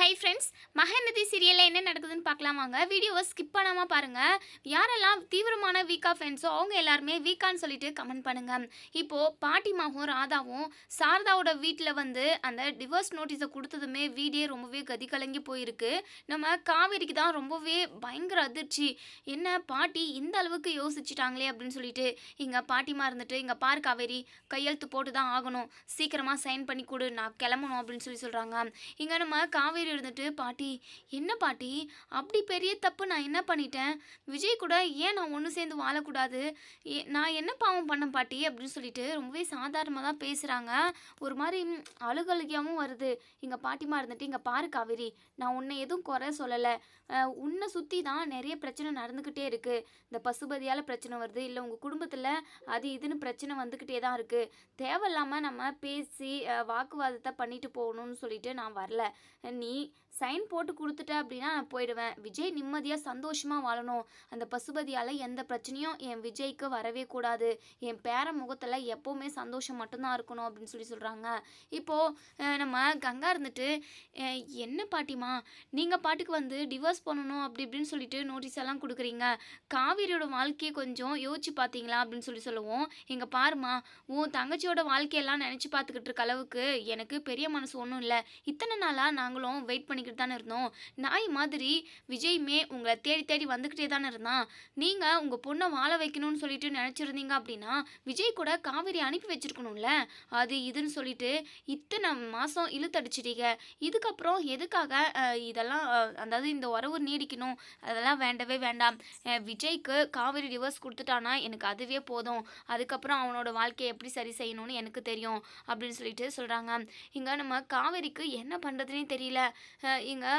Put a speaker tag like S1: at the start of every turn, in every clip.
S1: Hi friends Mahanadi சீரியலில் என்ன நடக்குதுன்னு பார்க்கலாம் வாங்க. வீடியோவை ஸ்கிப் பண்ணாமல் பாருங்கள் யாரெல்லாம் தீவிரமான வீக்கா ஃப்ரெண்ட்ஸோ அவங்க எல்லாருமே வீக்கான்னு சொல்லிட்டு கமெண்ட் பண்ணுங்கள் இப்போது பாட்டிமாவும் ராதாவும் சாரதாவோட வீட்டில் வந்து அந்த டிவோர்ஸ் நோட்டீஸை கொடுத்ததுமே வீடே ரொம்பவே கதி கலங்கி போயிருக்கு. நம்ம காவேரிக்கு தான் ரொம்பவே பயங்கர அதிர்ச்சி. என்ன பாட்டி இந்த அளவுக்கு யோசிச்சுட்டாங்களே அப்படின்னு சொல்லிட்டு இங்கே பாட்டிமா இருந்துட்டு இங்கே பார் காவேரி கையெழுத்து போட்டு தான் ஆகணும். சீக்கிரமாக சைன் பண்ணி கொடு நான் கிளம்பணும் அப்படின்னு சொல்லி சொல்கிறாங்க இங்கே நம்ம காவேரி இருந்துட்டு பாட்டி என்ன பாட்டி? அப்படி பெரிய தப்பு நான் என்ன பண்ணிட்டேன்? விஜய் கூட ஏன் நான் ஒன்று சேர்ந்து வாழக்கூடாது? ஏ- நான் என்ன பாவம் பண்ணேன் பாட்டி? அப்படின்னு சொல்லிட்டு ரொம்பவே சாதாரணமாக தான் பேசுகிறாங்க ஒரு மாதிரி அழுகழுகியாகவும் வருது. எங்கள் பாட்டிமா இருந்துட்டு இங்கே பாரு காவேரி நான் உன்னை எதுவும் குறை சொல்லலை. உன்னை சுற்றி தான் நிறைய பிரச்சனை நடந்துக்கிட்டே இருக்குது இந்த பசுபதியால் பிரச்சனை வருது இல்லை உங்கள் குடும்பத்தில் அது இதுன்னு பிரச்சனை வந்துக்கிட்டே தான் இருக்குது தேவையில்லாமல் நம்ம பேசி வாக்குவாதத்தை பண்ணிட்டு போகணும்னு சொல்லிட்டு நான் வரல. நீ นี้ சைன் போட்டு கொடுத்துட்டேன் அப்படின்னா நான் போயிடுவேன். விஜய் நிம்மதியாக சந்தோஷமாக வாழணும். அந்த பசுபதியால் எந்த பிரச்சனையும் என் விஜய்க்கு வரவே கூடாது. என் பேர முகத்தில் எப்போவுமே சந்தோஷம் மட்டும்தான் இருக்கணும் அப்படின்னு சொல்லி சொல்கிறாங்க இப்போது நம்ம கங்கா இருந்துட்டு என்ன பாட்டிமா நீங்கள் பாட்டுக்கு வந்து டிவோர்ஸ் பண்ணணும் அப்படி இப்படின்னு சொல்லிட்டு நோட்டீஸ் எல்லாம் கொடுக்குறீங்க. காவேரியோட வாழ்க்கையை கொஞ்சம் யோசிச்சு பார்த்தீங்களா அப்படின்னு சொல்லி சொல்லுவோம். இங்கே பாருமா உன் தங்கச்சியோட வாழ்க்கையெல்லாம் நினச்சி பார்த்துக்கிட்டு இருக்க அளவுக்கு எனக்கு பெரிய மனசு ஒன்றும் இல்லை. இத்தனை நாளாக நாங்களும் வெயிட் பண்ணி பண்ணிக்கிட்டு தானே இருந்தோம். நாய் மாதிரி விஜய்மே உங்களை தேடி தேடி வந்துக்கிட்டே தானே இருந்தான். நீங்கள் உங்கள் பொண்ணை வாழ வைக்கணும்னு சொல்லிட்டு நினச்சிருந்தீங்க அப்படின்னா விஜய் கூட காவேரி அனுப்பி வச்சிருக்கணும்ல. அது இதுன்னு சொல்லிட்டு இத்தனை மாதம் இழுத்தடிச்சிட்டீங்க. இதுக்கப்புறம் எதுக்காக இதெல்லாம் அதாவது இந்த உறவு நீடிக்கணும்? அதெல்லாம் வேண்டவே வேண்டாம். விஜய்க்கு காவேரி டிவோர்ஸ் கொடுத்துட்டானா எனக்கு அதுவே போதும். அதுக்கப்புறம் அவனோட வாழ்க்கையை எப்படி சரி செய்யணும்னு எனக்கு தெரியும் அப்படின்னு சொல்லிட்டு சொல்கிறாங்க இங்கே நம்ம காவேரிக்கு என்ன பண்ணுறதுனே தெரியல. இங்கே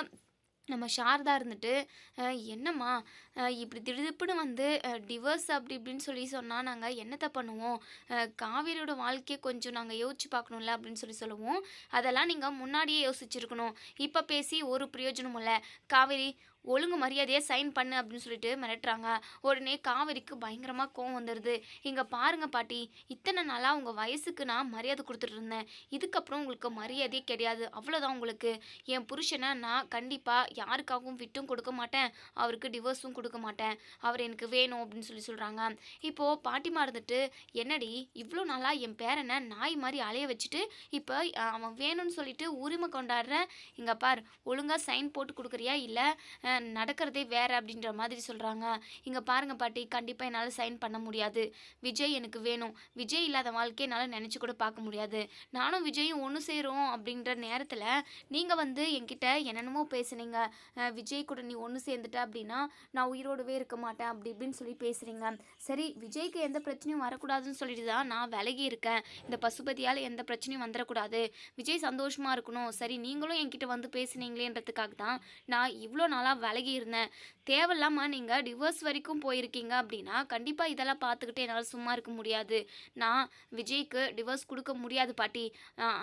S1: நம்ம சாரதா இருந்துட்டு என்னம்மா இப்படி திடுதிப்புன்னு வந்து டிவர்ஸ் அப்படி இப்படின்னு சொல்லி சொன்னால் நாங்கள் என்னத்தை பண்ணுவோம்? காவேரியோட வாழ்க்கையை கொஞ்சம் நாங்கள் யோசிச்சு பார்க்கணும்ல? அப்படின்னு சொல்லி சொல்லுவோம். அதெல்லாம் நீங்கள் முன்னாடியே யோசிச்சிருக்கணும். இப்போ பேசி ஒரு பிரயோஜனமும் இல்லை. காவேரி ஒழுங்கு மரியாதையாக சைன் பண்ணு அப்படின்னு சொல்லிட்டு மிரட்டுறாங்க. உடனே காவேரிக்கு பயங்கரமாக கோவம் வந்துடுது இங்கே பாருங்க பாட்டி இத்தனை நாளாக உங்கள் வயசுக்கு நான் மரியாதை கொடுத்துட்டு இருந்தேன். இதுக்கப்புறம் உங்களுக்கு மரியாதையே கிடையாது. அவ்வளோதான் உங்களுக்கு. என் புருஷனை நான் கண்டிப்பாக யாருக்காகவும் விட்டும் கொடுக்க மாட்டேன். அவருக்கு டிவோர்ஸும் கொடுக்க மாட்டேன். அவர் எனக்கு வேணும் அப்படின்னு சொல்லி சொல்கிறாங்க இப்போது பாட்டிமா இருந்துட்டு என்னடி இவ்வளோ நாளாக என் பேரனை நாய் மாதிரி அலைய வச்சுட்டு இப்போ அவன் வேணும்னு சொல்லிட்டு உரிமை கொண்டாடுறேன் இங்கே பார் ஒழுங்காக சைன் போட்டு கொடுக்குறியா? இல்லை நடக்கிறதே வேற அப்படின்ற மாதிரி சொல்கிறாங்க இங்கே பாருங்க பாட்டி கண்டிப்பாக என்னால் சைன் பண்ண முடியாது. விஜய் எனக்கு வேணும். விஜய் இல்லாத வாழ்க்கையை என்னால் நினச்சி கூட பார்க்க முடியாது. நானும் விஜயும் ஒன்று சேரும் அப்படின்ற நேரத்தில் நீங்கள் வந்து என்கிட்ட என்னென்னமோ பேசுனீங்க. விஜய் கூட நீ ஒன்று சேர்ந்துட்ட அப்படின்னா நான் உயிரோடவே இருக்க மாட்டேன் அப்படி இப்படின்னு சொல்லி பேசுகிறீங்க சரி விஜய்க்கு எந்த பிரச்சனையும் வரக்கூடாதுன்னு சொல்லிட்டு தான் நான் விலகி இருக்கேன். இந்த பசுபதியால் எந்த பிரச்சனையும் வந்துடக்கூடாது விஜய் சந்தோஷமாக இருக்கணும். சரி நீங்களும் என்கிட்ட வந்து பேசுனீங்களேன்றதுக்காக தான் நான் இவ்வளோ நாளாக விலகி இருந்தேன். தேவையில்லாமல் நீங்கள் டிவோர்ஸ் வரைக்கும் போயிருக்கீங்க அப்படின்னா கண்டிப்பாக இதெல்லாம் பார்த்துக்கிட்டு என்னால் சும்மா இருக்க முடியாது. நான் விஜய்க்கு டிவோர்ஸ் கொடுக்க முடியாது பாட்டி.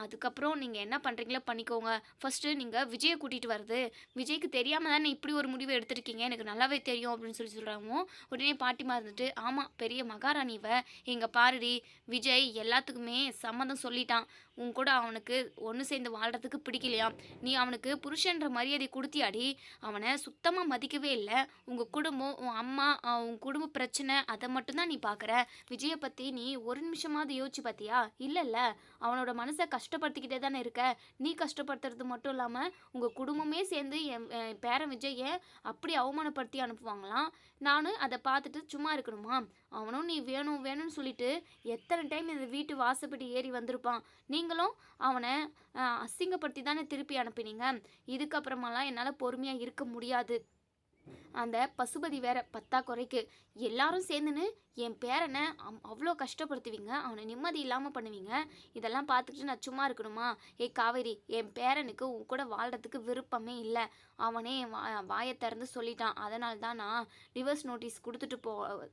S1: அதுக்கப்புறம் நீங்கள் என்ன பண்ணுறீங்களோ பண்ணிக்கோங்க. ஃபஸ்ட்டு நீங்கள் விஜயை கூட்டிகிட்டு வருது விஜய்க்கு தெரியாமல் தானே இப்படி ஒரு முடிவு எடுத்திருக்கீங்க. எனக்கு நல்லாவே தெரியும் அப்படின்னு சொல்லி சொல்கிறாங்க உடனே பாட்டிமா இருந்துட்டு ஆமாம் பெரிய மகாராணிவை இங்கே பாருடி விஜய் எல்லாத்துக்குமே சம்மதம் சொல்லிட்டான். உன் கூட அவனுக்கு ஒன்று சேர்ந்து வாழ்கிறதுக்கு பிடிக்கலையா? நீ அவனுக்கு புருஷன்ற மரியாதை கொடுத்தியாடி. அவனை சுத்தமாக மதிக்கவே இல்லை. உங்கள் குடும்பம் உன் அம்மா உன் குடும்ப பிரச்சனை அதை மட்டும்தான் நீ பார்க்குற விஜயை பற்றி நீ ஒரு நிமிஷமாவது யோசிச்சு பார்த்தியா இல்லைல்ல. அவனோட மனசை கஷ்டப்படுத்திக்கிட்டே தானே இருக்க. நீ கஷ்டப்படுத்துறது மட்டும் இல்லாமல் உங்கள் குடும்பமே சேர்ந்து என் என் பேரன் விஜயை அப்படி அவமானப்படுத்தி அனுப்புவாங்களாம். நானும் அதை பார்த்துட்டு சும்மா இருக்கணுமா? அவனும் நீ வேணும் வேணும்னு சொல்லிட்டு எத்தனை டைம் இந்த வீட்டு வாசப்படி ஏறி வந்திருப்பான்? நீங்களும் அவனை அசிங்கப்படுத்தி தானே திருப்பி அனுப்பினீங்க? இதுக்கப்புறமெல்லாம் என்னால் பொறுமையாக இருக்க முடியாது. அந்த பசுபதி வேற பத்தா குறைக்கு. எல்லாரும் சேர்ந்துன்னு என் பேரனை அம் அவ்வளோ கஷ்டப்படுத்துவீங்க அவனை நிம்மதி இல்லாமல் பண்ணுவீங்க. இதெல்லாம் பார்த்துக்கிட்டு நான் சும்மா இருக்கணுமா? ஏய் காவேரி என் பேரனுக்கு உன் கூட வாழ்கிறதுக்கு விருப்பமே இல்லை. அவனே என் வா வாயை திறந்து சொல்லிட்டான். அதனால தான் நான் டிவோர்ஸ் நோட்டீஸ் கொடுத்துட்டு போ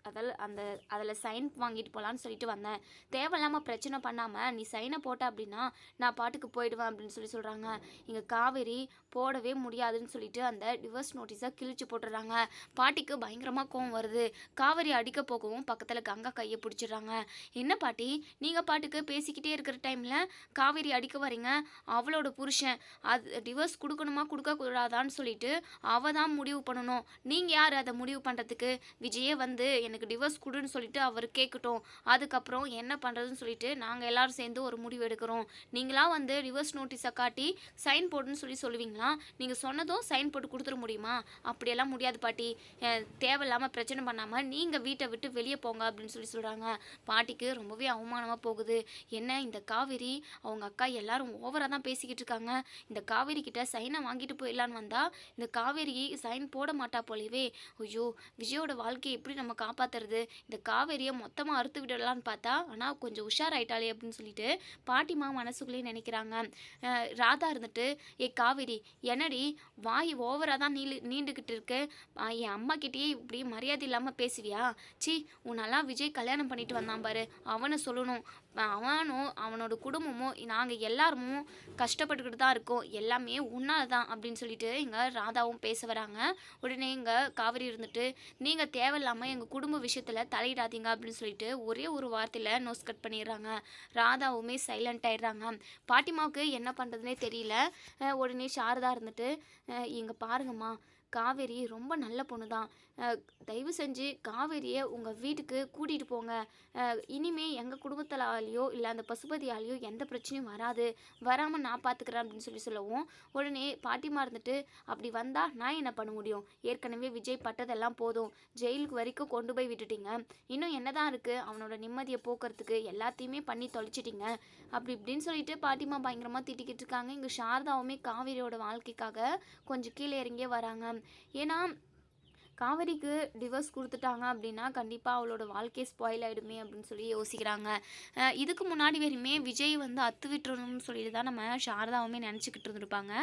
S1: அதில் அந்த அதில் சைன் வாங்கிட்டு போகலான்னு சொல்லிட்டு வந்தேன். தேவையில்லாமல் பிரச்சனை பண்ணாமல் நீ சைனை போட்ட அப்படின்னா நான் பாட்டுக்கு போயிடுவேன் அப்படின்னு சொல்லி சொல்கிறாங்க இங்கே காவேரி போடவே முடியாதுன்னு சொல்லிட்டு அந்த டிவர்ஸ் நோட்டீஸை கிழிச்சு போட்டுடுறாங்க பாட்டிக்கு பயங்கரமாக கோவம் வருது. காவேரி அடிக்க போகவும் பக்கத்தில் கங்கா கையை பிடிச்சிடுறாங்க. என்ன பாட்டி? நீங்கள் பாட்டுக்கு பேசிக்கிட்டே இருக்கிற டைமில் காவேரி அடிக்க வரீங்க. அவளோட புருஷன் அது டிவோர்ஸ் கொடுக்கணுமா கொடுக்கக்கூடாதான்னு சொல்லிட்டு அவள் தான் முடிவு பண்ணணும். நீங்கள் யார் அதை முடிவு பண்ணுறதுக்கு விஜயே வந்து எனக்கு டிவோர்ஸ் கொடுன்னு சொல்லிட்டு அவர் கேட்கட்டும் அதுக்கப்புறம் என்ன பண்ணுறதுன்னு சொல்லிட்டு நாங்கள் எல்லாரும் சேர்ந்து ஒரு முடிவு எடுக்கிறோம். நீங்களாம் வந்து டிவோர்ஸ் நோட்டீஸை காட்டி சைன் போடுன்னு சொல்லி சொல்லுவீங்களா? நீங்கள் சொன்னதும் சைன் போட்டு கொடுத்துட முடியுமா? அப்படியெல்லாம் முடியாது. பாட்டி தேவையில்லாமல் பிரச்சனை பண்ணாமல் நீங்கள் வீட்டை விட்டு வெளியே போங்க அப்படின்னு சொல்லி சொல்கிறாங்க பாட்டிக்கு ரொம்பவே அவமானமாக போகுது. என்ன இந்த காவேரி அவங்க அக்கா எல்லாரும் ஓவராக தான் பேசிக்கிட்டு இருக்காங்க. இந்த காவேரி கிட்ட சைனை வாங்கிட்டு போயிடலான்னு வந்தால் இந்த காவேரி சைன் போட மாட்டா போலவே. ஐயோ விஜயோட வாழ்க்கையை எப்படி நம்ம காப்பாத்துறது? இந்த காவேரியை மொத்தமாக அறுத்து விடலான்னு பார்த்தா ஆனால் கொஞ்சம் உஷாராயிட்டாளே அப்படின்னு சொல்லிட்டு பாட்டிமா மனசுக்குள்ளேயே நினைக்கிறாங்க. ராதா இருந்துட்டு ஏ காவேரி என்னடி வாய் ஓவராக தான் நீ நீண்டுக்கிட்டு இருக்கு. என் அம்மாக்கிட்டேயே இப்படி மரியாதை இல்லாமல் பேசுவியா? சி உன்னெல்லாம் விஜய் கல்யாணம் பண்ணிட்டு வந்தான் பாரு. அவனை சொல்லணும். அவனும் அவனோட குடும்பமும் நாங்கள் எல்லாருமும் கஷ்டப்பட்டுக்கிட்டு தான் இருக்கோம். எல்லாமே உன்னால தான் அப்படின்னு சொல்லிட்டு இங்கே ராதாவும் பேச வராங்க. உடனே இங்கே காவிரி இருந்துட்டு நீங்கள் தேவையில்லாமல் எங்கள் குடும்ப விஷயத்தில் தலையிடாதீங்க அப்படின்னு சொல்லிட்டு ஒரே ஒரு வார்த்தையில் நோஸ் கட் பண்ணிடுறாங்க. ராதாவுமே சைலண்ட் ஆயிடுறாங்க. பாட்டிமாவுக்கு என்ன பண்ணுறதுனே தெரியல. உடனே சாரதா இருந்துட்டு இங்கே பாருங்கம்மா காவேரி ரொம்ப நல்ல பொண்ணு தான். தயவு செஞ்சு காவேரியை உங்கள் வீட்டுக்கு கூட்டிகிட்டு போங்க. இனிமே எங்கள் குடும்பத்தாலேயோ இல்லை அந்த பசுபதியாலேயோ எந்த பிரச்சனையும் வராது. வராமல் நான் பார்த்துக்கிறேன் அப்படின்னு சொல்லி சொல்லவும் உடனே பாட்டிமா இருந்துட்டு அப்படி வந்தால் நான் என்ன பண்ண முடியும்? ஏற்கனவே விஜய் பட்டதெல்லாம் போதும். ஜெயிலுக்கு வரைக்கும் கொண்டு போய் விட்டுட்டீங்க. இன்னும் என்னதான் இருக்குது அவனோட நிம்மதியை போக்குறதுக்கு எல்லாத்தையுமே பண்ணி தொலைச்சிட்டிங்க. அப்படி இப்படின்னு சொல்லிட்டு பாட்டிமா பயங்கரமாக திட்டிக்கிட்டு இருக்காங்க. இங்கே சாரதாவுமே காவேரியோட வாழ்க்கைக்காக கொஞ்சம் கீழே இறங்கியே வராங்க. ஏன்னா காவேரிக்கு டிவோர்ஸ் கொடுத்துட்டாங்க அப்படின்னா கண்டிப்பாக அவளோட வாழ்க்கை ஸ்பாயில் ஆகிடுமே அப்படின்னு சொல்லி யோசிக்கிறாங்க. இதுக்கு முன்னாடி வரையுமே விஜய் வந்து அத்து விட்டுறணும்னு சொல்லிட்டு தான் நம்ம சாரதாவுமே நினச்சிக்கிட்டு இருந்திருப்பாங்க.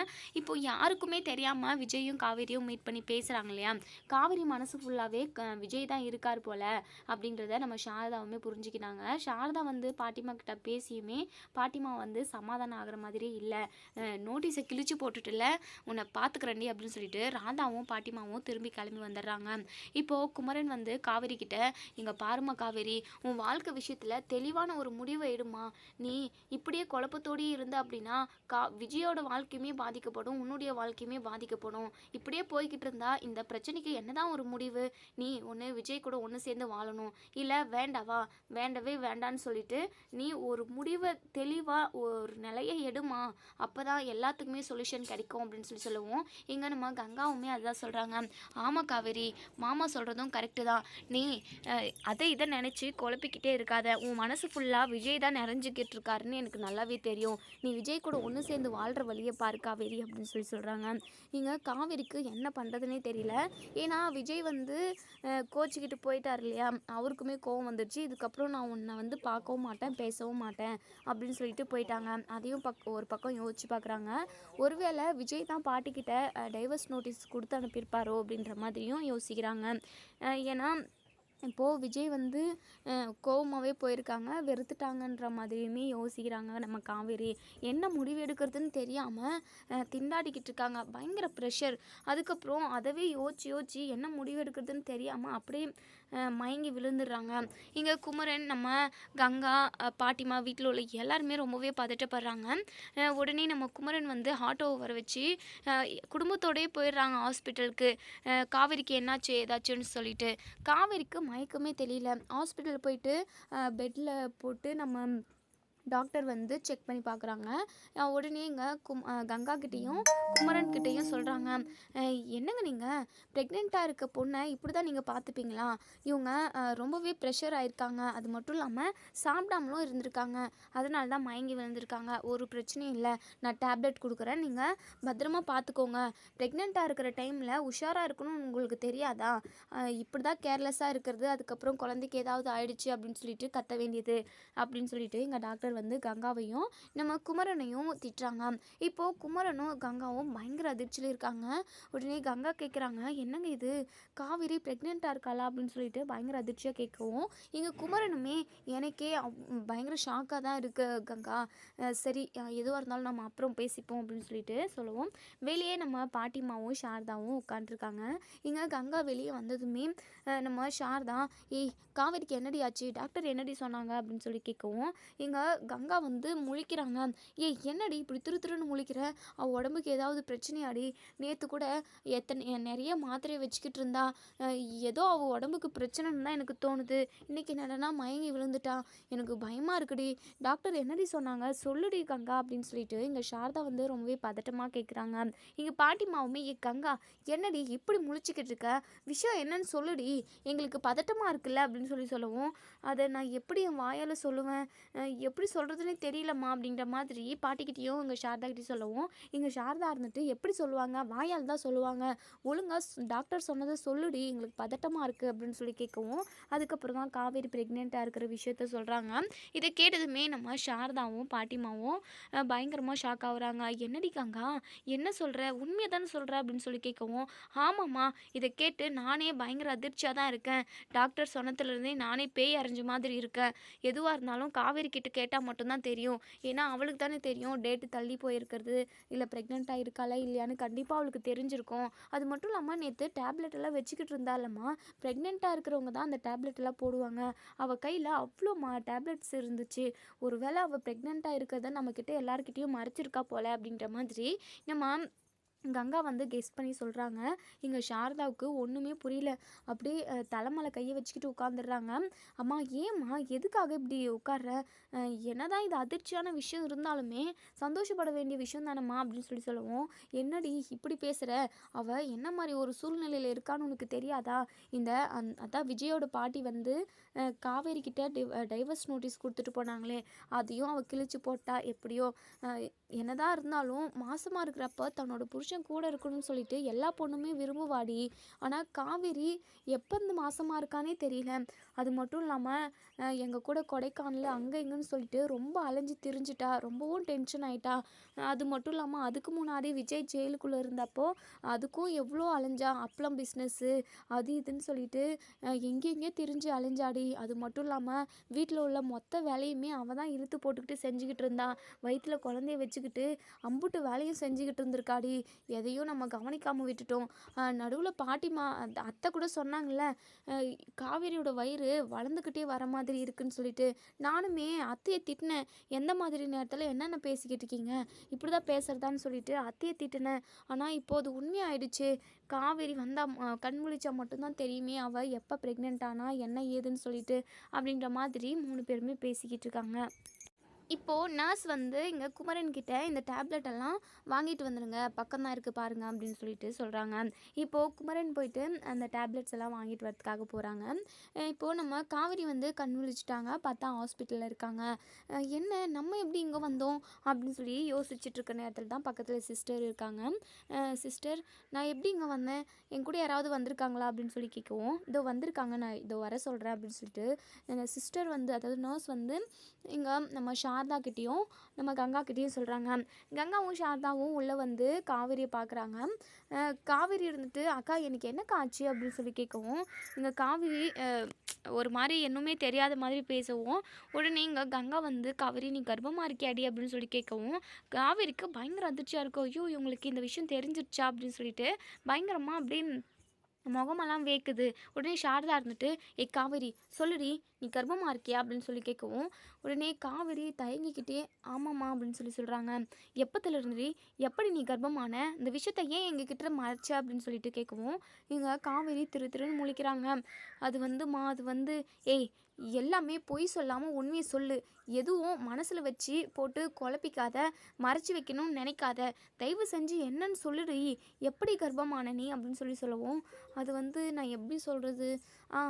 S1: இப்போ யாருக்குமே தெரியாமல் விஜயும் காவேரியும் மீட் பண்ணி பேசுகிறாங்க இல்லையா? காவேரி மனசு ஃபுல்லாகவே விஜய் தான் இருக்கார் போல் அப்படின்றத நம்ம சாரதாவுமே புரிஞ்சுக்கினாங்க சாரதா வந்து பாட்டிமா கிட்ட பேசியுமே பாட்டிமா வந்து சமாதானம் ஆகிற மாதிரி இல்லை. நோட்டீஸை கிழிச்சு போட்டுட்டுல உன்னை பார்த்துக்கிறேன்டி அப்படின்னு சொல்லிட்டு ராதாவும் பாட்டிமாவும் திரும்பி கிளம்பி வந்துடுறாங்க இப்போது குமரன் வந்து காவேரி கிட்ட இங்கே பாருமா காவேரி உன் வாழ்க்கை விஷயத்தில் தெளிவான ஒரு முடிவை எடுமா நீ இப்படியே குழப்பத்தோடயே இருந்த அப்படின்னா கா விஜயோட வாழ்க்கையுமே பாதிக்கப்படும் உன்னுடைய வாழ்க்கையுமே பாதிக்கப்படும். இப்படியே போய்கிட்டு இருந்தா இந்த பிரச்சனைக்கு என்னதான் ஒரு முடிவு? நீ ஒன்று விஜய் கூட ஒன்று சேர்ந்து வாழணும். இல்லை வேண்டாவா? வேண்டவே வேண்டான்னு சொல்லிட்டு நீ ஒரு முடிவை தெளிவாக ஒரு நிலையை எடுமா அப்போ தான் எல்லாத்துக்குமே சொல்யூஷன் கிடைக்கும் அப்படின்னு சொல்லி சொல்லுவோம். இங்கே நம்ம கங்காவுமே அதுதான் சொல்கிறாங்க ஆமாம் காவேரி மாமா சொல்கிறதும் கரெக்டு தான். நீ அதை இதை நினச்சி குழப்பிக்கிட்டே இருக்காத. உன் மனசு ஃபுல்லாக விஜய் தான் நிறைஞ்சிக்கிட்டு இருக்காருன்னு எனக்கு நல்லாவே தெரியும். நீ விஜய் கூட ஒன்று சேர்ந்து வாழ்கிற வழியை பாரு காவேரி அப்படின்னு சொல்லி சொல்கிறாங்க இங்கே காவேரிக்கு என்ன பண்ணுறதுனே தெரியல. ஏன்னா விஜய் வந்து கோச்சிக்கிட்டு போயிட்டார் இல்லையா? அவருக்குமே கோவம் வந்துடுச்சு இதுக்கப்புறம் நான் உன்னை வந்து பார்க்கவும் மாட்டேன் பேசவும் மாட்டேன் அப்படின்னு சொல்லிட்டு போயிட்டாங்க. அதையும் பக் ஒரு பக்கம் யோசிச்சு பார்க்குறாங்க ஒருவேளை விஜய் தான் பாட்டிக்கிட்ட டைவர்ஸ் நோட்டீஸ் கொடுத்து அனுப்பியிருப்பாரோ அப்படின்ற மாதிரியும் யோசிக்கிறாங்க. ஏன்னா இப்போது விஜய் வந்து கோபமாகவே போயிருக்காங்க வெறுத்துட்டாங்கன்ற மாதிரியுமே யோசிக்கிறாங்க நம்ம காவேரி. என்ன முடிவு எடுக்கிறதுன்னு தெரியாமல் திண்டாடிக்கிட்டு இருக்காங்க. பயங்கர ப்ரெஷர் அதுக்கப்புறம் அதவே யோசிச்சு யோசிச்சு என்ன முடிவு எடுக்கிறதுன்னு தெரியாமல் அப்படியே மயங்கி விழுந்துடுறாங்க. இங்கே குமரன் நம்ம கங்கா பாட்டிமா வீட்டில் உள்ள எல்லாருமே ரொம்பவே பதட்டப்படுறாங்க. உடனே நம்ம குமரன் வந்து ஆட்டோவை வர வச்சு குடும்பத்தோடயே போயிடுறாங்க ஹாஸ்பிட்டலுக்கு காவேரிக்கு என்னாச்சு ஏதாச்சுன்னு சொல்லிட்டு. காவேரிக்கு மயக்கமே தெரியல. ஹாஸ்பிட்டல் போயிட்டு பெட்டில் போட்டு நம்ம டாக்டர் வந்து செக் பண்ணி பார்க்குறாங்க. உடனே இங்கே கும் கங்கா கிட்டேயும் குமரன் கிட்டேயும் சொல்கிறாங்க என்னங்க நீங்கள் ப்ரெக்னெண்ட்டாக இருக்க பொண்ணை இப்படி தான் நீங்கள் பார்த்துப்பீங்களா? இவங்க ரொம்பவே ப்ரெஷர் ஆயிருக்காங்க. அது மட்டும் இல்லாமல் சாப்பிடாமலும் இருந்திருக்காங்க. அதனால தான் மயங்கி விழுந்திருக்காங்க. ஒரு பிரச்சனையும் இல்லை. நான் டேப்லெட் கொடுக்குறேன். நீங்கள் பத்திரமா பார்த்துக்கோங்க. ப்ரெக்னெண்ட்டாக இருக்கிற டைமில் உஷாராக இருக்கணும்னு உங்களுக்கு தெரியாதா? இப்படி தான் கேர்லெஸ்ஸாக இருக்கிறது. அதுக்கப்புறம் குழந்தைக்கு ஏதாவது ஆயிடுச்சு அப்படின்னு சொல்லிட்டு கத்த வேண்டியது அப்படின்னு சொல்லிட்டு எங்கள் டாக்டர் டாக்டர் வந்து கங்காவையும் நம்ம குமரனையும் திட்டுறாங்க. இப்போது குமரனும் கங்காவும் பயங்கர அதிர்ச்சியில் இருக்காங்க. உடனே கங்கா கேட்குறாங்க என்னங்க இது? காவிரி ப்ரெக்னெண்ட்டாக இருக்காளா? அப்படின்னு சொல்லிட்டு பயங்கர அதிர்ச்சியாக கேட்கவும் இங்கே குமரனுமே எனக்கே அவ்- பயங்கர ஷாக்காக தான் இருக்கு கங்கா. சரி எதுவாக இருந்தாலும் நம்ம அப்புறம் பேசிப்போம் அப்படின்னு சொல்லிட்டு சொல்லுவோம் வெளியே நம்ம பாட்டிமாவும் சாரதாவும் உட்காந்துருக்காங்க இங்கே கங்கா வெளியே வந்ததுமே நம்ம சாரதா ஏய் காவேரிக்கு என்னடி ஆச்சு? டாக்டர் என்னடி சொன்னாங்க? அப்படின்னு சொல்லி கேட்கவும் இங்கே கங்கா வந்து முழிக்கிறாங்க. ஏய் என்னடி இப்படி திரு திருன்னு முழிக்கிற? அவள் உடம்புக்கு ஏதாவது பிரச்சனையாடி? நேற்று கூட எத்தனை நிறைய மாத்திரையை வச்சுக்கிட்டு இருந்தா. ஏதோ அவள் உடம்புக்கு பிரச்சனைன்னு தான் எனக்கு தோணுது. இன்னைக்கு என்னடனா மயங்கி விழுந்துட்டா. எனக்கு பயமாக இருக்குடி. டாக்டர் என்னடி சொன்னாங்க? சொல்லுடி கங்கா அப்படின்னு சொல்லிட்டு இங்கே சாரதா வந்து ரொம்பவே பதட்டமாக கேட்குறாங்க இங்கே பாட்டிமாவுமே ஏ கங்கா என்னடி இப்படி முழிச்சிக்கிட்டு இருக்க? விஷயம் என்னன்னு சொல்லுடி. எங்களுக்கு பதட்டமாக இருக்குல்ல அப்படின்னு சொல்லி சொல்லவும். அதை நான் எப்படி என் வாயால் சொல்லுவேன்? எப்படி சொல்கிறதுனே தெரியலம்மா அப்படின்ற மாதிரி பாட்டிக்கிட்டேயும் இங்கே சாரதா கிட்டே சொல்லவும் இங்கே சாரதா இருந்துட்டு எப்படி சொல்லுவாங்க? வாயால் தான் சொல்லுவாங்க. ஒழுங்காக டாக்டர் சொன்னதை சொல்லுடி எங்களுக்கு பதட்டமாக இருக்குது அப்படின்னு சொல்லி கேட்கவும் அதுக்கப்புறம் தான் காவேரி ப்ரெக்னெண்ட்டாக இருக்கிற விஷயத்த சொல்கிறாங்க இதை கேட்டதுமே நம்ம சாரதாவும் பாட்டிமாவும் பயங்கரமாக ஷாக் ஆகுறாங்க. என்னடிக்காங்கா என்ன சொல்கிற உண்மையை தானே சொல்கிற அப்படின்னு சொல்லி கேட்கவும் ஆமாம்மா இதை கேட்டு நானே பயங்கர அதிர்ச்சியாக தான் இருக்கேன். டாக்டர் சொன்னதுலேருந்தே நானே பேய் அரைஞ்ச மாதிரி இருக்கேன். எதுவாக இருந்தாலும் காவேரி கிட்ட கேட்டால் மட்டும்தான் தெரியும். ஏன்னா அவளுக்கு தானே தெரியும். டேட்டு தள்ளி போயிருக்கிறது. இல்லை ப்ரெக்னெண்ட்டாக இருக்காளா இல்லையான்னு கண்டிப்பாக அவளுக்கு தெரிஞ்சிருக்கும். அது மட்டும் இல்லாமல் நேற்று டேப்லெட் எல்லாம் வச்சுக்கிட்டு இருந்தாலம்மா ப்ரெக்னெண்ட்டாக இருக்கிறவங்க தான் அந்த டேப்லெட் எல்லாம் போடுவாங்க. அவள் கையில் அவ்வளோ மா டேப்லெட்ஸ் இருந்துச்சு. ஒருவேளை அவள் ப்ரெக்னெண்ட்டாக இருக்கிறத நம்மக்கிட்ட எல்லாருக்கிட்டேயும் மறைச்சிருக்கா போல அப்படின்ற மாதிரி நம்ம கங்கா வந்து கெஸ் பண்ணி சொல்கிறாங்க இங்கே சாரதாவுக்கு ஒன்றுமே புரியல. அப்படியே தலைமலை கையை வச்சுக்கிட்டு உட்காந்துடுறாங்க அம்மா ஏம்மா எதுக்காக இப்படி உட்கார்ற? என்னதான் இது அதிர்ச்சியான விஷயம் இருந்தாலுமே சந்தோஷப்பட வேண்டிய விஷயம் தானம்மா அப்படின்னு சொல்லி சொல்லுவோம். என்னடி இப்படி பேசுகிற அவள் என்ன மாதிரி ஒரு சூழ்நிலையில் இருக்கான்னு உனக்கு தெரியாதா? இந்த அந் அதான் விஜயோட பாட்டி வந்து காவேரி கிட்ட டைவர்ஸ் நோட்டீஸ் கொடுத்துட்டு போனாங்களே அதையும் அவள் கிழிச்சு போட்டா எப்படியோ என்னதான் இருந்தாலும் மாசமாக இருக்கிறப்ப தன்னோட புருஷன் கூட இருக்கணும்னு சொல்லிட்டு எல்லா பொண்ணுமே விரும்புவாடி. ஆனால் காவேரி எப்போ இந்த மாசமாக இருக்கானே தெரியல. அது மட்டும் இல்லாமல் எங்கள் கூட கொடைக்கானல் அங்கே இங்கேன்னு சொல்லிட்டு ரொம்ப அலைஞ்சு திரிஞ்சிட்டா. ரொம்பவும் டென்ஷன் ஆயிட்டா. அது மட்டும் இல்லாமல் அதுக்கு முன்னாடி விஜய் ஜெயிலுக்குள்ளே இருந்தப்போ அதுக்கும் எவ்வளோ அலைஞ்சா? அப்பளம் பிஸ்னஸ்ஸு அது இதுன்னு சொல்லிட்டு அஹ் எங்கெங்கேயோ திரிஞ்சு அலைஞ்சாடி. அது மட்டும் இல்லாமல் வீட்டில் உள்ள மொத்த வேலையுமே அவள் தான் இழுத்து போட்டுக்கிட்டு செஞ்சுக்கிட்டு இருந்தான் வயிற்றில் குழந்தைய வச்சுக்கிட்டு அம்புட்டு வேலையும் செஞ்சுக்கிட்டு இருந்திருக்காடி. எதையும் நம்ம கவனிக்காமல் விட்டுட்டோம். நடுவில் பாட்டிமா அத்தை கூட சொன்னாங்கள்ல காவேரியோட வயிறு வளர்ந்துக்கிட்டே வர மாதிரி இருக்குன்னு சொல்லிட்டு. நானுமே அத்தையை திட்டினேன் எந்த மாதிரி நேரத்தில் என்னென்ன பேசிக்கிட்டு இருக்கீங்க? இப்படி தான் பேசுகிறதான்னு சொல்லிட்டு அத்தையை திட்டினேன். ஆனால் இப்போ அது உண்மையாயிடுச்சு. காவேரி வந்தால் கண் முழிச்சா மட்டும்தான் தெரியுமே அவள் எப்போ ப்ரெக்னென்ட் ஆனா என்ன ஏதுன்னு சொல்லிட்டு. அப்படின்ற மாதிரி மூணு பேருமே பேசிக்கிட்டு இருக்காங்க. இப்போது நர்ஸ் வந்து இங்கே குமரன்கிட்ட இந்த டேப்லெட் எல்லாம் வாங்கிட்டு வந்துடுங்க பக்கம்தான் இருக்குது பாருங்கள் அப்படின்னு சொல்லிட்டு சொல்கிறாங்க இப்போது குமரன் போயிட்டு அந்த டேப்லெட்ஸ் எல்லாம் வாங்கிட்டு வரதுக்காக போகிறாங்க இப்போது நம்ம காவேரி வந்து கண் விழிச்சிட்டாங்க பார்த்தா ஹாஸ்பிட்டலில் இருக்காங்க. என்ன நம்ம எப்படி இங்கே வந்தோம்? அப்படின்னு சொல்லி யோசிச்சுட்டு இருக்க நேரத்தில் தான் பக்கத்தில் சிஸ்டர் இருக்காங்க. சிஸ்டர் நான் எப்படி இங்கே வந்தேன்? என் கூட யாராவது வந்திருக்காங்களா? அப்படின்னு சொல்லி கேட்கவும் இதோ வந்திருக்காங்க. நான் இதோ வர சொல்கிறேன் அப்படின்னு சொல்லிட்டு எங்கள் சிஸ்டர் வந்து அதாவது நர்ஸ் வந்து இங்கே நம்ம சாரதா கிட்டேயும் நம்ம கங்கா கிட்டேயும் சொல்கிறாங்க கங்காவும் சாரதாவும் உள்ளே வந்து காவேரியை பார்க்குறாங்க காவேரி இருந்துட்டு அக்கா எனக்கு என்னக்கா ஆச்சு? அப்படின்னு சொல்லி கேட்கவும் இங்கே காவேரி ஒரு மாதிரி இன்னுமே தெரியாத மாதிரி பேசவும் உடனே இங்கே கங்கா வந்து காவேரி நீ கர்ப்பமாக இருக்கியாடி? அப்படின்னு சொல்லி கேட்கவும் காவேரிக்கு பயங்கர அதிர்ச்சியாக இருக்கும் ஐயோ இவங்களுக்கு இந்த விஷயம் தெரிஞ்சிருச்சா? அப்படின்னு சொல்லிட்டு பயங்கரமாக அப்படியே முகமெல்லாம் வேக்குது. உடனே சாரதா இருந்துட்டு ஏ காவேரி சொல்லுடி நீ கர்ப்பமாக இருக்கியா? அப்படின்னு சொல்லி கேட்கவும் உடனே காவேரி தயங்கிக்கிட்டே ஆமாம்மா அப்படின்னு சொல்லி சொல்கிறாங்க எப்பத்துல இருந்துடி? எப்படி நீ கர்ப்பமான? இந்த விஷயத்த ஏன் எங்ககிட்ட மறைச்ச? அப்படின்னு சொல்லிட்டு கேட்கவும் இங்கே காவேரி திரு திருன்னு முழிக்கிறாங்க. அது வந்துமா அது வந்து ஏய் எல்லாமே பொய் சொல்லாமல் உண்மையை சொல்லு. எதுவும் மனசில் வச்சு போட்டு குழப்பிக்காத மறைச்சி வைக்கணும்னு நினைக்காத. தயவு செஞ்சு என்னன்னு சொல்லுடி. எப்படி கர்ப்பமான நீ அப்படின்னு சொல்லி சொல்லவும். அது வந்து நான் எப்படி சொல்கிறது ஆ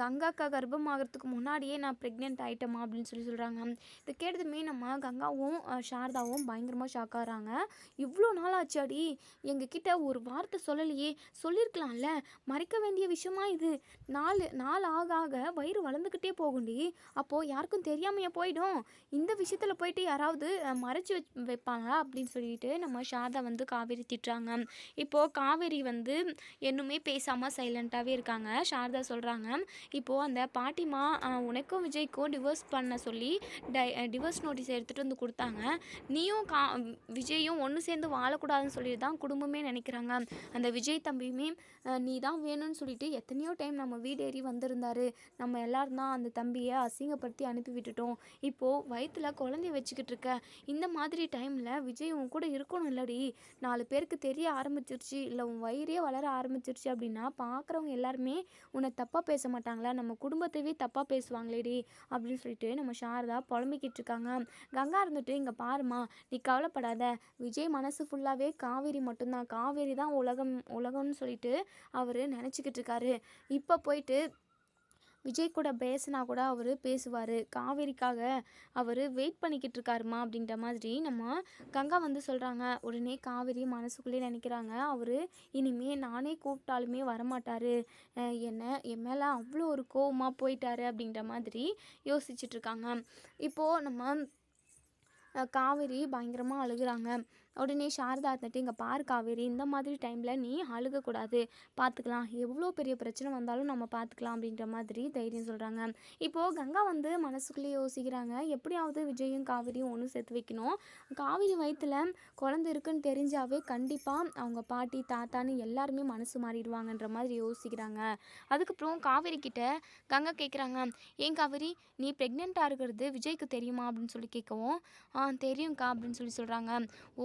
S1: கங்காக்கா கர்ப்பமாகறதுக்கு முன்னாடியே நான் ப்ரெக்னென்ட் ஆகிட்டேமா அப்படின்னு சொல்லி சொல்கிறாங்க இதை கேட்டதுமே நம்ம கங்காவும் சாரதாவும் பயங்கரமாக ஷாக் ஆகிறாங்க. இவ்வளோ நாள் ஆச்சாடி எங்ககிட்ட ஒரு வார்த்தை சொல்லலையே. சொல்லியிருக்கலாம்ல மறைக்க வேண்டிய விஷயமா இது? நாலு நாள் ஆக ஆக வயிறு வளர்ந்துக்கிட்டே போகும்டி. அப்போது யாருக்கும் தெரியாமையே போயிடும். இந்த விஷயத்தில் போயிட்டு யாராவது மறைச்சி வச் வைப்பாங்களா அப்படின்னு சொல்லிட்டு நம்ம சாரதா வந்து காவேரி திட்டுறாங்க. இப்போது காவேரி வந்து என்னுமே பேசாமல் சைலண்ட்டாகவே இருக்காங்க. சாரதா சொல்கிறாங்க இப்போது அந்த பாட்டிமா உனக்கும் விஜய்க்கும் டிவோர்ஸ் பண்ண சொல்லி டை டிவோர்ஸ் நோட்டீஸ் எடுத்துகிட்டு வந்து கொடுத்தாங்க. நீயும் கா விஜயும் ஒன்று சேர்ந்து வாழக்கூடாதுன்னு சொல்லி தான் குடும்பமே நினைக்கிறாங்க. அந்த விஜய் தம்பியுமே நீ தான் வேணும்னு சொல்லிட்டு எத்தனையோ டைம் நம்ம வீடு ஏறி வந்திருந்தாரு. நம்ம எல்லோரும் தான் அந்த தம்பியை அசிங்கப்படுத்தி அனுப்பி விட்டுட்டோம். இப்போது வயிற்றில் குழந்தைய வச்சுக்கிட்டு இருக்க. இந்த மாதிரி டைமில் விஜய் உன் கூட இருக்கணும் இல்லடி. நாலு பேருக்கு தெரிய ஆரம்பிச்சிருச்சு. இல்லை உன் வயிறே வளர ஆரம்பிச்சிருச்சு அப்படின்னா பார்க்குறவங்க எல்லாருமே உன்னை தப்பாக பேச மாட்டாங்களா? நம்ம குடும்பத்தையே தப்பாக பேசுவாங்களேடி அப்படின்னு சொல்லிட்டு நம்ம சாரதா புலம்பிக்கிட்டு இருக்காங்க. கங்கா இருந்துட்டு இங்கே பாருமா நீ கவலைப்படாத. விஜய் மனசு ஃபுல்லாகவே காவேரி மட்டும்தான். காவேரி தான் உலகம் உலகம்னு சொல்லிட்டு அவர் நினச்சிக்கிட்டு இருக்காரு. இப்போ போயிட்டு விஜய் கூட பேசினா கூட அவர் பேசுவார். காவேரிக்காக அவர் வெயிட் பண்ணிக்கிட்டு இருக்காருமா அப்படின்ற மாதிரி நம்ம கங்கா வந்து சொல்கிறாங்க உடனே காவேரி மனசுக்குள்ளே நினைக்கிறாங்க. அவர் இனிமே நானே கூப்பிட்டாலுமே வரமாட்டார். என்ன என் மேலே அவ்வளோ ஒரு கோவமாக போயிட்டாரு அப்படின்ற மாதிரி யோசிச்சுட்ருக்காங்க இப்போது நம்ம காவேரி பயங்கரமாக அழுகிறாங்க. உடனே சாரதா இருந்துட்டு இங்கே பாரு காவேரி இந்த மாதிரி டைமில் நீ அழுகக்கூடாது. பார்த்துக்கலாம் எவ்வளோ பெரிய பிரச்சனை வந்தாலும் நம்ம பார்த்துக்கலாம் அப்படின்ற மாதிரி தைரியம் சொல்கிறாங்க இப்போது கங்கா வந்து மனசுக்குள்ளேயே யோசிக்கிறாங்க. எப்படியாவது விஜயும் காவிரியும் ஒன்று சேர்த்து வைக்கணும். காவேரி வயிற்றுல குழந்த இருக்குன்னு தெரிஞ்சாவே கண்டிப்பாக அவங்க பாட்டி தாத்தான்னு எல்லாருமே மனசு மாறிடுவாங்கன்ற மாதிரி யோசிக்கிறாங்க. அதுக்கப்புறம் காவேரி கிட்ட கங்கா கேட்குறாங்க ஏன் காவேரி நீ ப்ரெக்னெண்ட்டாக இருக்கிறது விஜய்க்கு தெரியுமா? அப்படின்னு சொல்லி கேட்கவும் ஆ தெரியும்க்கா. அப்படின்னு சொல்லி சொல்கிறாங்க ஓ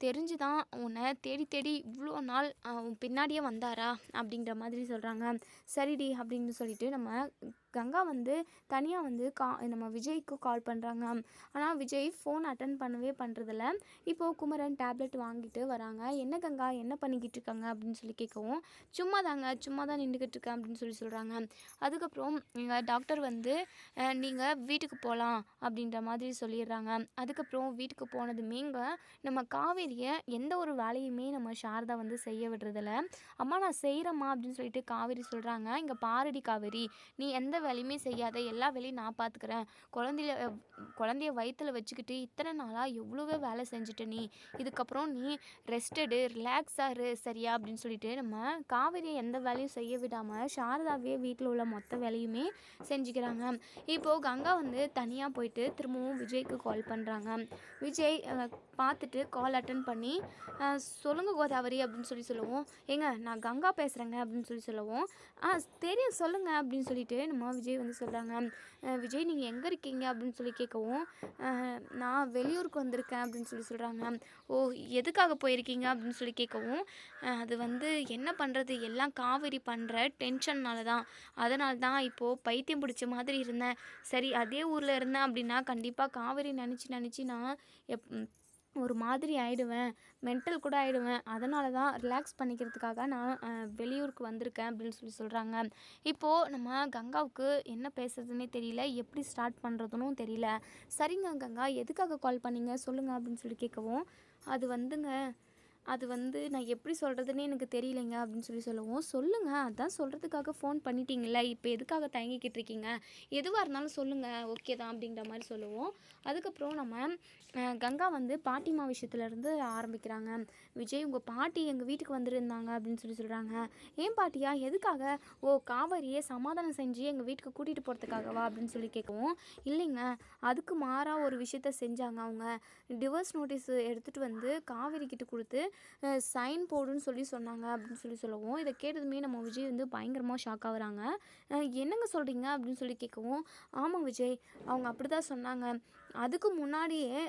S1: தெரிஞ்சு தான் உன்னை தேடி தேடி இவ்வளோ நாள் உன் பின்னாடியே வந்தாரா? அப்படின்ற மாதிரி சொல்கிறாங்க சரிடி அப்படின்னு சொல்லிட்டு நம்ம கங்கா வந்து தனியாக வந்து கா நம்ம விஜய்க்கு கால் பண்ணுறாங்க ஆனால் விஜய் ஃபோன் அட்டன் பண்ணவே பண்ணுறதில்ல இப்போது குமரன் டேப்லெட் வாங்கிட்டு வராங்க. என்ன கங்கா என்ன பண்ணிக்கிட்டு இருக்காங்க? அப்படின்னு சொல்லி கேட்கவும் சும்மா தாங்க சும்மா தான் நின்றுக்கிட்டு இருக்கேன். அப்படின்னு சொல்லி சொல்கிறாங்க அதுக்கப்புறம் எங்கள் டாக்டர் வந்து நீங்கள் வீட்டுக்கு போகலாம் அப்படின்ற மாதிரி சொல்லிடுறாங்க. அதுக்கப்புறம் வீட்டுக்கு போனதுமே இங்கே நம்ம காவேரியை எந்த ஒரு வேலையுமே நம்ம சாரதா வந்து செய்ய விடுறதில்ல. அம்மா நான் செய்கிறம்மா அப்படின்னு சொல்லிட்டு காவேரி சொல்கிறாங்க இங்கே பாரடி காவேரி நீ எந்த வேலையுமே செய்யாத. எல்லா வேலையும் நான் பார்த்துக்கிறேன் குழந்தைய குழந்தைய வயிற்றில் வச்சுக்கிட்டு இத்தனை நாளாக எவ்வளோவே வேலை செஞ்சுட்ட நீ. இதுக்கப்புறம் நீ ரெஸ்டடு ரிலாக்ஸாக இரு சரியா? அப்படின்னு சொல்லிட்டு நம்ம காவேரியை எந்த வேலையும் செய்ய விடாமல் சாரதாவே வீட்டில் உள்ள மொத்த வேலையுமே செஞ்சுக்கிறாங்க. இப்போது கங்கா வந்து தனியாக போயிட்டு திரும்பவும் விஜய்க்கு கால் பண்ணுறாங்க விஜய் பார்த்துட்டு கால் அட்டன் பண்ணி சொல்லுங்கள் சொல்லுங்க கோதாவரி அப்படின்னு சொல்லி சொல்லுவோம். ஏங்க நான் கங்கா பேசுகிறேங்க அப்படின்னு சொல்லி சொல்லுவோம். ஆ தெரியும் சொல்லுங்கள் அப்படின்னு சொல்லிட்டு நம்ம விஜய் வந்து சொல்கிறாங்க விஜய் நீங்கள் எங்கே இருக்கீங்க? அப்படின்னு சொல்லி கேட்கவும் நான் வெளியூருக்கு வந்திருக்கேன் அப்படின்னு சொல்லி சொல்கிறாங்க ஓ எதுக்காக போயிருக்கீங்க? அப்படின்னு சொல்லி கேட்கவும் அது வந்து என்ன பண்ணுறது எல்லாம் காவேரி பண்ணுற டென்ஷன்னால தான். அதனால தான் இப்போது பைத்தியம் பிடிச்ச மாதிரி இருந்தேன். சரி அதே ஊரில் இருந்தேன் அப்படின்னா கண்டிப்பாக காவேரி நினச்சி நினச்சி நான் எப் ஒரு மாதிரி ஆயிடுவேன். மென்டல் கூட ஆயிடுவேன். அதனால தான் ரிலாக்ஸ் பண்ணிக்கிறதுக்காக நான் வெளியூருக்கு வந்திருக்கேன் அப்படின்னு சொல்லி சொல்கிறாங்க இப்போது நம்ம கங்காவுக்கு என்ன பேசுறதுன்னே தெரியல. எப்படி ஸ்டார்ட் பண்ணுறதுனும் தெரியல. சரிங்க கங்கா எதுக்காக கால் பண்ணீங்க? சொல்லுங்கள் அப்படின்னு சொல்லி கேட்கவும் அது வந்துங்க அது வந்து நான் எப்படி சொல்கிறதுனே எனக்கு தெரியலைங்க அப்படின்னு சொல்லி சொல்லுவோம். சொல்லுங்கள் அதான் சொல்கிறதுக்காக ஃபோன் பண்ணிட்டீங்கள இப்போ எதுக்காக தயங்கிக்கிட்டு இருக்கீங்க? எதுவாக இருந்தாலும் சொல்லுங்கள் ஓகே தான் அப்படிங்கிற மாதிரி சொல்லுவோம். அதுக்கப்புறம் நம்ம கங்கா வந்து பாட்டிமா விஷயத்துலேருந்து ஆரம்பிக்கிறாங்க. விஜய் உங்கள் பாட்டி எங்கள் வீட்டுக்கு வந்துருந்தாங்க அப்படின்னு சொல்லி சொல்கிறாங்க ஏன் பாட்டியா? எதுக்காக? ஓ காவேரியை சமாதானம் செஞ்சு எங்கள் வீட்டுக்கு கூட்டிகிட்டு போகிறதுக்காகவா அப்படின்னு சொல்லி கேட்கவும் இல்லைங்க அதுக்கு மாறாக ஒரு விஷயத்த செஞ்சாங்க அவங்க. டிவோர்ஸ் நோட்டீஸ் எடுத்துகிட்டு வந்து காவேரி கிட்ட கொடுத்து சைன் போடுன்னு சொல்லி சொன்னாங்க அப்படின்னு சொல்லி சொல்லுவோம் இதை கேட்டதுமே நம்ம விஜய் வந்து பயங்கரமாக ஷாக் ஆகுறாங்க. என்னங்க சொல்கிறீங்க அப்படின்னு சொல்லி கேட்கவும் ஆமாம் விஜய் அவங்க அப்படி தான் சொன்னாங்க. அதுக்கு முன்னாடியே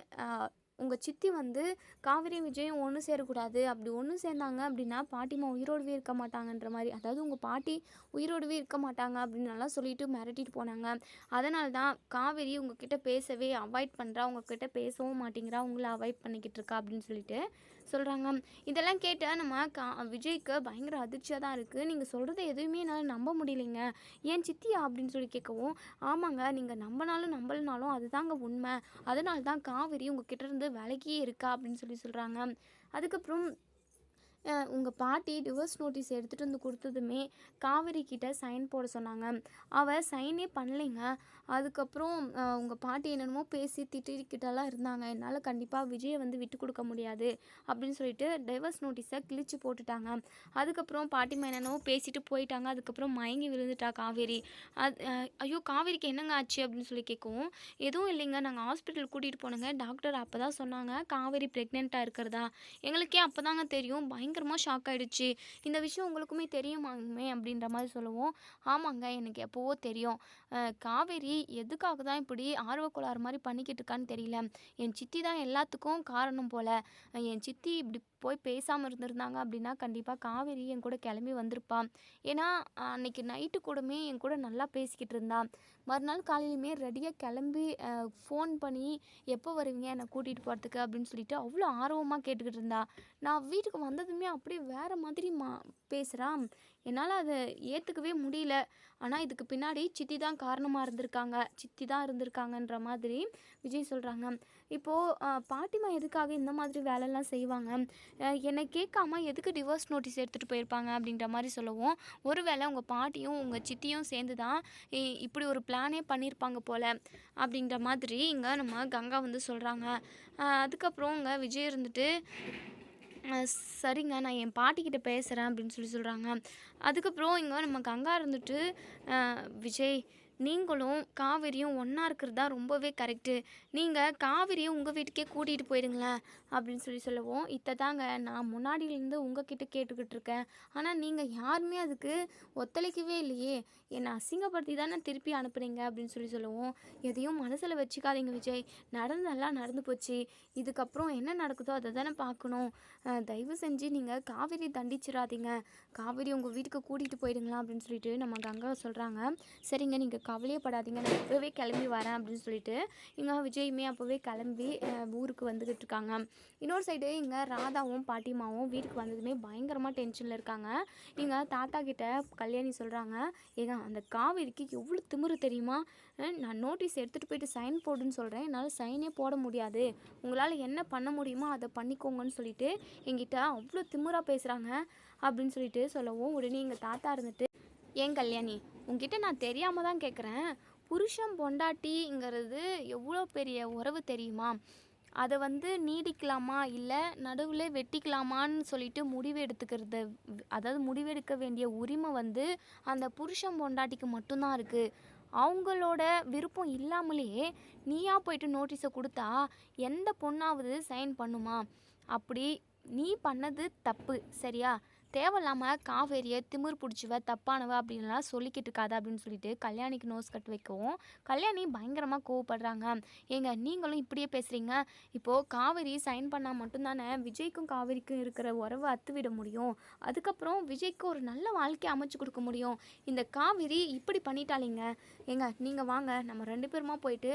S1: உங்கள் சித்தி வந்து காவிரி விஜயும் ஒன்று சேரக்கூடாது அப்படி ஒன்று சேர்ந்தாங்க அப்படின்னா பாட்டிமா உயிரோடவே இருக்க மாட்டாங்கன்ற மாதிரி அதாவது உங்கள் பாட்டி உயிரோடவே இருக்க மாட்டாங்க அப்படின்னுலாம் சொல்லிட்டு மிரட்டிட்டு போனாங்க. அதனால தான் காவேரி உங்ககிட்ட பேசவே அவாய்ட் பண்ணுறா உங்ககிட்ட பேசவும் மாட்டேங்கிறா உங்களை அவாய்ட் பண்ணிக்கிட்டு இருக்கா அப்படின்னு சொல்லிட்டு சொல்கிறாங்க இதெல்லாம் கேட்டால் நம்ம கா விஜய்க்கு பயங்கர அதிர்ச்சியாக தான் இருக்குது நீங்கள் சொல்கிறத எதுவுமே என்னால் நம்ப முடியலைங்க. ஏன் சித்தியா அப்படின்னு சொல்லி கேட்கவும் ஆமாங்க நீங்கள் நம்பினாலும் நம்பலனாலும் அதுதாங்க உண்மை. அதனால தான் காவேரி உங்ககிட்ட இருந்து விலகியே இருக்கா அப்படின்னு சொல்லி சொல்கிறாங்க அதுக்கப்புறம் உங்கள் பாட்டி டிவோர்ஸ் நோட்டீஸ் எடுத்துகிட்டு வந்து கொடுத்ததுமே காவேரி கிட்ட சைன் போட சொன்னாங்க. அவள் சைனே பண்ணலைங்க. அதுக்கப்புறம் உங்கள் பாட்டி என்னென்னமோ பேசி திட்டிக்கிட்டலாம் இருந்தாங்க. என்னால் கண்டிப்பாக விஜயை வந்து விட்டு கொடுக்க முடியாது அப்படின்னு சொல்லிட்டு டைவர்ஸ் நோட்டீஸை கிழிச்சு போட்டுட்டாங்க. அதுக்கப்புறம் பாட்டிமா என்னென்னமோ பேசிட்டு போயிட்டாங்க. அதுக்கப்புறம் மயங்கி விழுந்துட்டா காவேரி. அது ஐயோ காவேரிக்கு என்னங்க ஆச்சு அப்படின்னு சொல்லி கேட்கவும் எதுவும் இல்லைங்க. நாங்கள் ஹாஸ்பிட்டல் கூட்டிகிட்டு போனோங்க. டாக்டர் அப்போ தான் சொன்னாங்க காவேரி ப்ரெக்னெண்ட்டாக இருக்கிறதா. எங்களுக்கே அப்போ தாங்க தெரியும். பயங்கரமாக ஷாக் ஆயிடுச்சு. இந்த விஷயம் உங்களுக்குமே தெரியுமாங்கமே அப்படின்ற மாதிரி சொல்லுவோம். ஆமாங்க எனக்கு எப்போவோ தெரியும். காவேரி எதுக்காக தான் இப்படி ஆர்வக்கோளாறு மாதிரி பண்ணிக்கிட்டு இருக்கான்னு தெரியல. என் சித்தி தான் எல்லாத்துக்கும் காரணம் போல். என் சித்தி இப்படி போய் பேசாமல் இருந்திருந்தாங்க அப்படின்னா கண்டிப்பாக காவேரி என் கூட கிளம்பி வந்திருப்பான் ஏன்னா அன்னைக்கு நைட்டு கூடமே என் கூட நல்லா பேசிக்கிட்டு இருந்தான் மறுநாள் காலையிலுமே ரெடியாக கிளம்பி ஃபோன் பண்ணி எப்போ வருவீங்க? என்னை கூட்டிகிட்டு போகிறதுக்கு அப்படின்னு சொல்லிட்டு அவ்வளோ ஆர்வமாக கேட்டுக்கிட்டு இருந்தா. நான் வீட்டுக்கு வந்ததுமே அப்படியே வேறு மாதிரி மா பேசுகிறா என்னால் அதை ஏற்றுக்கவே முடியல. ஆனால் இதுக்கு பின்னாடி சித்தி தான் காரணமாக இருந்திருக்காங்க. சித்தி தான் இருந்திருக்காங்கன்ற மாதிரி விஜய் சொல்கிறாங்க இப்போது பாட்டிமா எதுக்காக இந்த மாதிரி வேலைலாம் செய்வாங்க? என்னை கேட்காம எதுக்கு டிவோர்ஸ் நோட்டீஸ் எடுத்துகிட்டு போயிருப்பாங்க அப்படின்ற மாதிரி சொல்லவும். ஒருவேளை உங்கள் பாட்டியும் உங்கள் சித்தியும் சேர்ந்து தான் இ- இப்படி ஒரு பிளானே பண்ணியிருப்பாங்க போல் அப்படின்ற மாதிரி இங்கே நம்ம கங்கா வந்து சொல்கிறாங்க அதுக்கப்புறம் இங்கே விஜய் இருந்துட்டு சரிங்க நான் என் பாட்டிக்கிட்ட பேசுகிறேன் அப்படின்னு சொல்லி சொல்கிறாங்க அதுக்கப்புறம் இங்கே நம்ம கங்கா இருந்துட்டு விஜய் நீங்களும் காவிரியும் ஒன்றா இருக்கிறது தான் ரொம்பவே கரெக்டு நீங்கள் காவிரியை உங்கள் வீட்டுக்கே கூட்டிகிட்டு போயிடுங்களேன் அப்படின்னு சொல்லி சொல்லுவோம். இத்தை தாங்க நான் முன்னாடியிலேருந்து உங்ககிட்ட கேட்டுக்கிட்டு இருக்கேன். ஆனால் நீங்கள் யாருமே அதுக்கு ஒத்துழைக்கவே இல்லையே. என்னை அசிங்கப்படுத்தி தானே திருப்பி அனுப்புனீங்க அப்படின்னு சொல்லி சொல்லுவோம். எதையும் மனசில் வச்சுக்காதீங்க விஜய். நடந்ததெல்லாம் நடந்து போச்சு. இதுக்கப்புறம் என்ன நடக்குதோ அதை தானே பார்க்கணும். தயவு செஞ்சு நீங்கள் காவிரி தண்டிச்சிடாதீங்க. காவேரி உங்கள் வீட்டுக்கு கூட்டிகிட்டு போயிடுங்களா அப்படின்னு சொல்லிட்டு நம்ம கங்கா சொல்கிறாங்க சரிங்க நீங்கள் கவலையப்படாதீங்க. நான் இப்போவே கிளம்பி வரேன் அப்படின்னு சொல்லிட்டு இங்கே விஜயுமே அப்போவே கிளம்பி ஊருக்கு வந்துக்கிட்டு இருக்காங்க. இன்னொரு சைடு இங்கே ராதாவும் பாட்டிமாவும் வீட்டுக்கு வந்ததுமே பயங்கரமாக டென்ஷனில் இருக்காங்க. இங்கே தாத்தா கிட்ட கல்யாணி சொல்கிறாங்க ஏங்க அந்த காவேரிக்கு எவ்வளோ திமிரு தெரியுமா? நான் நோட்டீஸ் எடுத்துகிட்டு போயிட்டு சைன் போடுன்னு சொல்கிறேன் என்னால் சைனே போட முடியாது. உங்களால் என்ன பண்ண முடியுமோ அதை பண்ணிக்கோங்கன்னு சொல்லிட்டு எங்கிட்ட அவ்வளோ திமிராக பேசுகிறாங்க அப்படின்னு சொல்லிட்டு சொல்லவும் உடனே எங்கள் தாத்தா இருந்துட்டு ஏன் கல்யாணி? உங்ககிட்ட நான் தெரியாமல் தான் கேட்குறேன் புருஷன் பொண்டாட்டிங்கிறது எவ்வளோ பெரிய உறவு தெரியுமா? அதை வந்து நீடிக்கலாமா? இல்லை நடுவில் வெட்டிக்கலாமான்னு சொல்லிட்டு முடிவு எடுத்துக்கிறது அதாவது முடிவெடுக்க வேண்டிய உரிமை வந்து அந்த புருஷன் பொண்டாட்டிக்கு மட்டும்தான் இருக்குது அவங்களோட விருப்பம் இல்லாமலேயே நீயா போயிட்டு நோட்டீஸை கொடுத்தா எந்த பொண்ணாவது சைன் பண்ணுமா? அப்படி நீ பண்ணது தப்பு சரியா? தேவையில்லாமல் காவேரியை திமிர் பிடிச்சிவ தப்பானவ அப்படின்லாம் சொல்லிக்கிட்டு இருக்காத அப்படின்னு சொல்லிட்டு கல்யாணிக்கு நோஸ் கட் வைக்கவும் கல்யாணி பயங்கரமாக கோவப்படுறாங்க. ஏங்க நீங்களும் இப்படியே பேசுகிறீங்க இப்போது காவேரி சைன் பண்ணால் மட்டும்தானே விஜய்க்கும் காவேரிக்கும் இருக்கிற உறவை அத்துவிட முடியும். அதுக்கப்புறம் விஜய்க்கு ஒரு நல்ல வாழ்க்கையை அமைச்சு கொடுக்க முடியும். இந்த காவேரி இப்படி பண்ணிட்டாலிங்க ஏங்க நீங்கள் வாங்க நம்ம ரெண்டு பேருமா போயிட்டு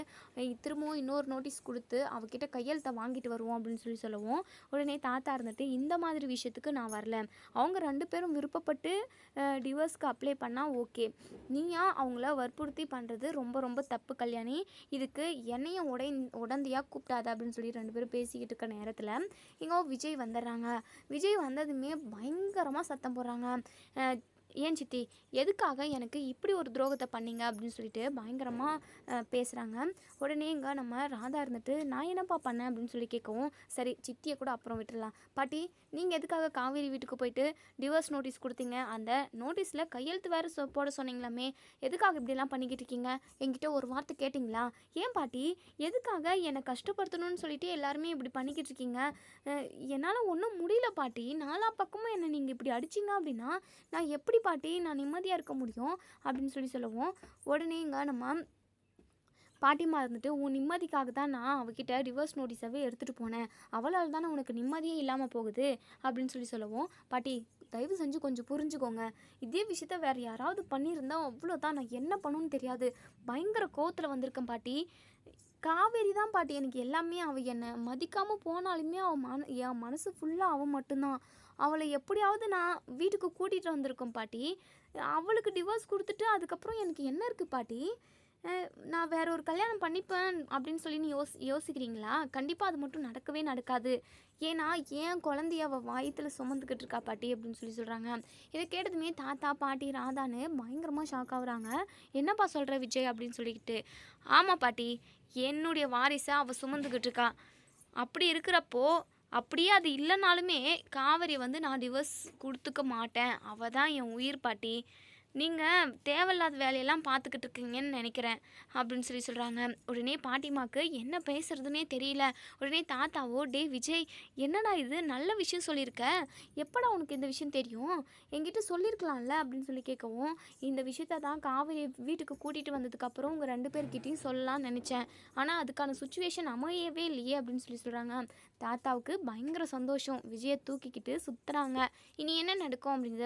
S1: திரும்பவும் இன்னொரு நோட்டீஸ் கொடுத்து அவகிட்ட கையெழுத்தை வாங்கிட்டு வருவோம் அப்படின்னு சொல்லி சொல்லவும். உடனே தாத்தா இருந்துட்டு இந்த மாதிரி விஷயத்துக்கு நான் வரல. அவங்க அவங்க ரெண்டு பேரும் விருப்பப்பட்டு டிவோர்ஸ்க்கு அப்ளை பண்ணால் ஓகே நீயா அவங்கள வற்புறுத்தி பண்ணுறது ரொம்ப ரொம்ப தப்பு கல்யாணி. இதுக்கு என்னையும் உடை உடந்தையாக கூப்பிட்டாத அப்படின்னு சொல்லி ரெண்டு பேரும் பேசிக்கிட்டு இருக்க நேரத்தில் இங்கே விஜய் வந்துடுறாங்க. விஜய் வந்ததுமே பயங்கரமாக சத்தம் போடுறாங்க. ஏன் சித்தி எதுக்காக எனக்கு இப்படி ஒரு துரோகத்தை பண்ணீங்க அப்படின்னு சொல்லிட்டு பயங்கரமாக பேசுகிறாங்க உடனே இங்கே நம்ம ராதா இருந்துட்டு நான் என்னப்பா பண்ணேன் அப்படின்னு சொல்லி கேட்கவும் சரி சித்தியை கூட அப்புறம் விட்டுடலாம். பாட்டி நீங்கள் எதுக்காக காவேரி வீட்டுக்கு போயிட்டு டிவோர்ஸ் நோட்டீஸ் கொடுத்தீங்க? அந்த நோட்டீஸில் கையெழுத்து வேறு சொ போட சொன்னீங்களாமே. எதுக்காக இப்படிலாம் பண்ணிக்கிட்டு இருக்கீங்க? என்கிட்ட ஒரு வார்த்தை கேட்டிங்களா? ஏன் பாட்டி எதுக்காக என்னை கஷ்டப்படுத்தணும்னு சொல்லிட்டு எல்லாருமே இப்படி பண்ணிக்கிட்டு இருக்கீங்க? என்னால் ஒன்றும் முடியல பாட்டி. நாலா பக்கமும் என்னை நீங்கள் இப்படி அடிச்சிங்க அப்படின்னா நான் எப்படி பாட்டி நான் நிம்மதியாக இருக்க முடியும் அப்படின்னு சொல்லி சொல்லுவோம். உடனே இங்கே நம்ம பாட்டிமா இருந்துட்டு உன் நிம்மதிக்காக தான் நான் அவகிட்ட ரிவர்ஸ் நோட்டீஸாகவே எடுத்துகிட்டு போனேன். அவளால் தானே உனக்கு நிம்மதியே இல்லாமல் போகுது அப்படின்னு சொல்லி சொல்லுவோம். பாட்டி தயவு செஞ்சு கொஞ்சம் புரிஞ்சுக்கோங்க. இதே விஷயத்த வேறு யாராவது பண்ணியிருந்தா அவ்வளோ தான் நான் என்ன பண்ணுன்னு தெரியாது. பயங்கர கோவத்தில் வந்திருக்கேன் பாட்டி. காவேரி தான் பாட்டி. எனக்கு எல்லாமே அவள் என்னை மதிக்காமல் போனாலுமே அவள் மன என் மனசு ஃபுல்லாக அவள் மட்டும்தான். அவளை எப்படியாவது நான் வீட்டுக்கு கூட்டிகிட்டு வந்திருக்கோம் பாட்டி. அவளுக்கு டிவோர்ஸ் கொடுத்துட்டு அதுக்கப்புறம் எனக்கு என்ன இருக்குது பாட்டி? நான் வேற ஒரு கல்யாணம் பண்ணிப்பேன் அப்படின்னு சொல்லி நீ யோசி யோசிக்கிறீங்களா? கண்டிப்பாக அது மட்டும் நடக்கவே நடக்காது. ஏன்னா ஏன் குழந்தைய அவள் வாயத்தில் சுமந்துக்கிட்டு இருக்கா பாட்டி அப்படின்னு சொல்லி சொல்கிறாங்க இதை கேட்டதுமே தாத்தா பாட்டி ராதான்னு பயங்கரமாக ஷாக் ஆகுறாங்க. என்னப்பா சொல்கிற விஜய் அப்படின்னு சொல்லிக்கிட்டு. ஆமாம் பாட்டி என்னுடைய வாரிசை அவள் சுமந்துக்கிட்டு இருக்கா. அப்படி இருக்கிறப்போ அப்படியே அது இல்லைனாலுமே காவேரி வந்து நான் டிவர்ஸ் கொடுத்துக்க மாட்டேன். அவள் தான் என் உயிர் பாட்டி. நீங்கள் தேவையில்லாத வேலையெல்லாம் பார்த்துக்கிட்டு இருக்கீங்கன்னு நினைக்கிறேன் அப்படின்னு சொல்லி சொல்கிறாங்க உடனே பாட்டிமாக்கு என்ன பேசுறதுனே தெரியல. உடனே தாத்தாவோ டே விஜய் என்னடா இது? நல்ல விஷயம் சொல்லியிருக்க. எப்படா உனக்கு இந்த விஷயம் தெரியும்? என்கிட்ட சொல்லியிருக்கலாம்ல? அப்படின்னு சொல்லி கேட்கவும் இந்த விஷயத்த தான் காவேரி வீட்டுக்கு கூட்டிகிட்டு வந்ததுக்கப்புறம் உங்கள் ரெண்டு பேர்கிட்டையும் சொல்லலாம்னு நினச்சேன். ஆனால் அதுக்கான சுச்சுவேஷன் அமையவே இல்லையே அப்படின்னு சொல்லி சொல்கிறாங்க தாத்தாவுக்கு பயங்கர சந்தோஷம். விஜயை தூக்கிக்கிட்டு சுற்றுறாங்க இனி என்ன நடக்கும் அப்படிங்கிறத